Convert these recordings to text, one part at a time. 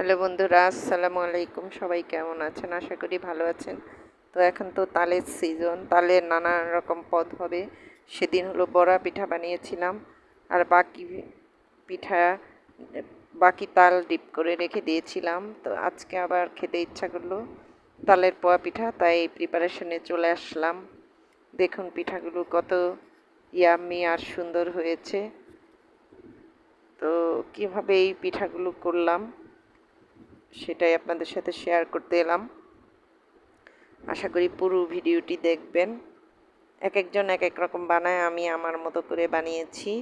Hello বন্ধুরা, আসসালামু আলাইকুম। সবাই কেমন আছেন? আশা করি ভালো আছেন। তো এখন তো তালের সিজন তালের নানা রকম পদ হবে। সেদিন হলো বড়া পিঠা বানিয়েছিলাম। আর বাকি পিঠা, বাকি তাল ডিপ করে রেখে দিয়েছিলাম। তো আজকে আবার খেতে ইচ্ছা করল তালের পোয়া পিঠা, তাই প্রিপারেশনে চলে আসলাম। দেখুন পিঠাগুলো কত ইয়াম্মি আর সুন্দর হয়েছে। তো কীভাবে এই পিঠাগুলো করলাম? সেটাই আপনাদের সাথে শেয়ার করতে এলাম। আশা করি পুরো ভিডিওটি দেখবেন। এক একজন এক এক রকম বানায় আমি আমার মতো করে বানিয়েছি।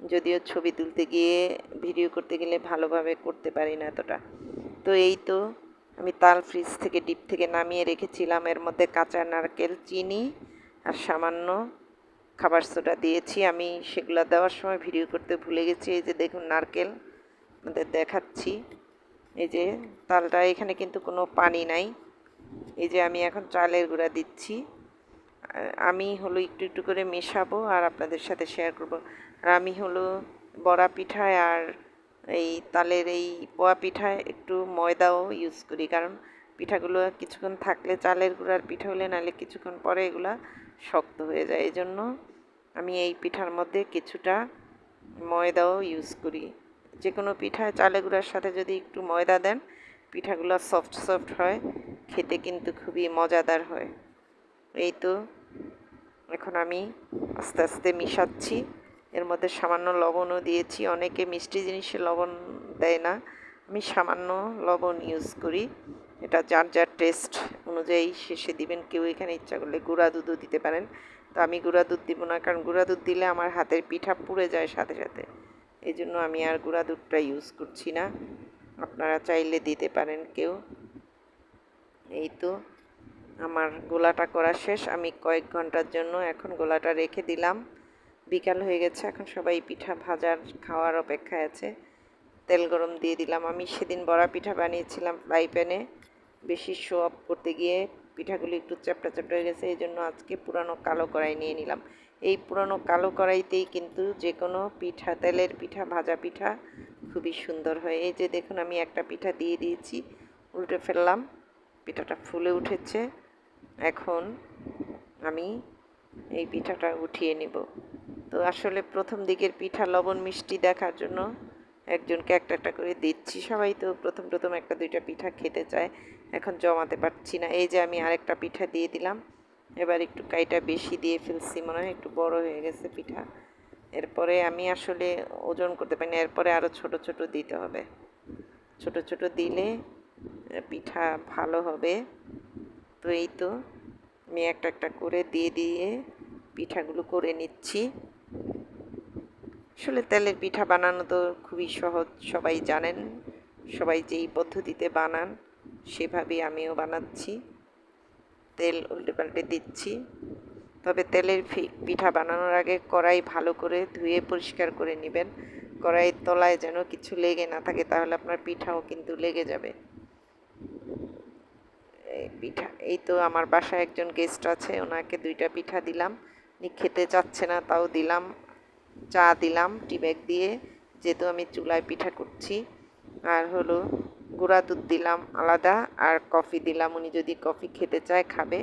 যদিও ছবি তুলতে গিয়ে, ভিডিও করতে গেলে ভালোভাবে করতে পারি না এতটা। তো এই তো, আমি তাল ফ্রিজ থেকে ডিপ থেকে নামিয়ে রেখেছিলাম। এর মধ্যে কাঁচা নারকেল, চিনি আর সামান্য খাবার সোডা দিয়েছি। আমি সেগুলো দেওয়ার সময় ভিডিও করতে ভুলে গেছি। এই যে দেখুন নারকেল, আপনাদের দেখাচ্ছি। এই যে তালটা, এখানে কিন্তু কোনো পানি নাই। এই যে আমি এখন চালের গুঁড়া দিচ্ছি। আমি হলো একটু একটু করে মেশাবো আর আপনাদের সাথে শেয়ার করব। আর আমি হলো বড়া পিঠায় আর এই তালের এই পোয়া পিঠায় একটু ময়দাও ইউজ করি। কারণ পিঠাগুলো কিছুক্ষণ থাকলে, চালের গুঁড়ার পিঠা হলে নাহলে কিছুক্ষণ পরে এগুলা শক্ত হয়ে যায়। এই জন্য আমি এই পিঠার মধ্যে কিছুটা ময়দাও ইউজ করি। যে কোনো পিঠায় চালে গুঁড়ার সাথে যদি একটু ময়দা দেন, পিঠাগুলো সফট সফট হয়, খেতে কিন্তু খুবই মজাদার হয়। এই তো, এখন আমি আস্তে আস্তে মিশাচ্ছি। এর মধ্যে সামান্য লবণও দিয়েছি। অনেকে মিষ্টি জিনিসে লবণ দেয় না। আমি সামান্য লবণ ইউজ করি। এটা যার যার টেস্ট অনুযায়ী শেষে দিবেন। কেউ এখানে ইচ্ছা করলে গুঁড়া দুধও দিতে পারেন। তো আমি গুঁড়া দুধ দিব না, কারণ গুঁড়া দুধ দিলে আমার হাতের পিঠা পুড়ে যায় সাথে সাথে। এই জন্য আমি আর গুঁড়া দুধটা ইউজ করছি না। আপনারা চাইলে দিতে পারেন কেউ। এই তো, আমার গোলাটা করা শেষ। আমি কয়েক ঘণ্টার জন্য এখন গোলাটা রেখে দিলাম। বিকাল হয়ে গেছে, এখন সবাই পিঠা ভাজার খাওয়ার অপেক্ষায় আছে। তেল গরম দিয়ে দিলাম। আমি সেদিন বড়া পিঠা বানিয়েছিলাম ফ্রাই প্যানে। বেশি শো অফ করতে গিয়ে পিঠাগুলি একটু চ্যাপটা চ্যাপটা হয়ে গেছে, এই জন্য আজকে পুরানো কালো কড়াই নিয়ে নিলাম। এই পুরানো কালো কড়াইতেই কিন্তু যে কোনো পিঠা, তেলের পিঠা, ভাজা পিঠা খুবই সুন্দর হয়। এই যে দেখুন, আমি একটা পিঠা দিয়ে দিয়েছি, উল্টে ফেললাম, পিঠাটা ফুলে উঠেছে। এখন আমি এই পিঠাটা উঠিয়ে নেব। তো আসলে প্রথম দিকের পিঠা লবণ মিষ্টি দেখার জন্য একজনকে একটা একটা করে দিচ্ছি। সবাই তো প্রথম প্রথম একটা, দুইটা পিঠা খেতে চায়। এখন জমাতে পারছি না। এই যে আমি আরেকটা পিঠা দিয়ে দিলাম। এবার একটু কাইটা বেশি দিয়ে ফেলছি মনে হয়, একটু বড় হয়ে গেছে পিঠা। এরপরে আমি আসলে ওজন করতে পারি না। এরপরে আরও ছোট ছোট দিতে হবে। ছোট ছোট দিলে পিঠা ভালো হবে। তো এই তো আমি একটা একটা করে দিয়ে দিয়ে পিঠাগুলো করে নিচ্ছি। আসলে তেলের পিঠা বানানো তো খুবই সহজ, সবাই জানেন। সবাই যেই পদ্ধতিতে বানান, সেভাবেই আমিও বানাচ্ছি। তেল উল্টে পাল্টে দিচ্ছি। তবে তেলের পিঠা বানানোর আগে কড়াই ভালো করে ধুয়ে পরিষ্কার করে নেবেন। কড়াইয়ের তলায় যেন কিছু লেগে না থাকে, তাহলে আপনার পিঠাও কিন্তু লেগে যাবে। পিঠা, এই তো আমার বাসায় একজন গেস্ট আছে, ওনাকে দুইটা পিঠা দিলাম। খেতে চাচ্ছে না, তাও দিলাম। চা দিলাম, টি ব্যাগ দিয়ে। যেহেতু আমি চুলায় পিঠা করছি। আর হলো গুঁড়া দুধ দিলাম আলাদা, আর কফি দিলাম। উনি যদি কফি খেতে চায় খাবে।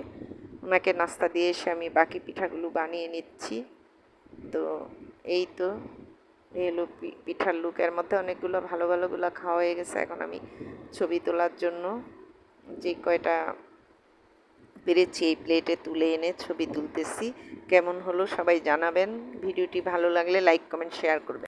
ওনাকে নাস্তা দিয়ে এসে আমি বাকি পিঠাগুলো বানিয়ে নিচ্ছি। তো এই তো, এই হলো পিঠার লুকের মধ্যে অনেকগুলো ভালো ভালোগুলো খাওয়া হয়ে গেছে। এখন আমি ছবি তোলার জন্য যে কয়টা পেরেছি এই প্লেটে তুলে এনে ছবি তুলতেছি। কেমন হলো সবাই জানাবেন। ভিডিওটি ভালো লাগলে লাইক কমেন্ট শেয়ার করবেন।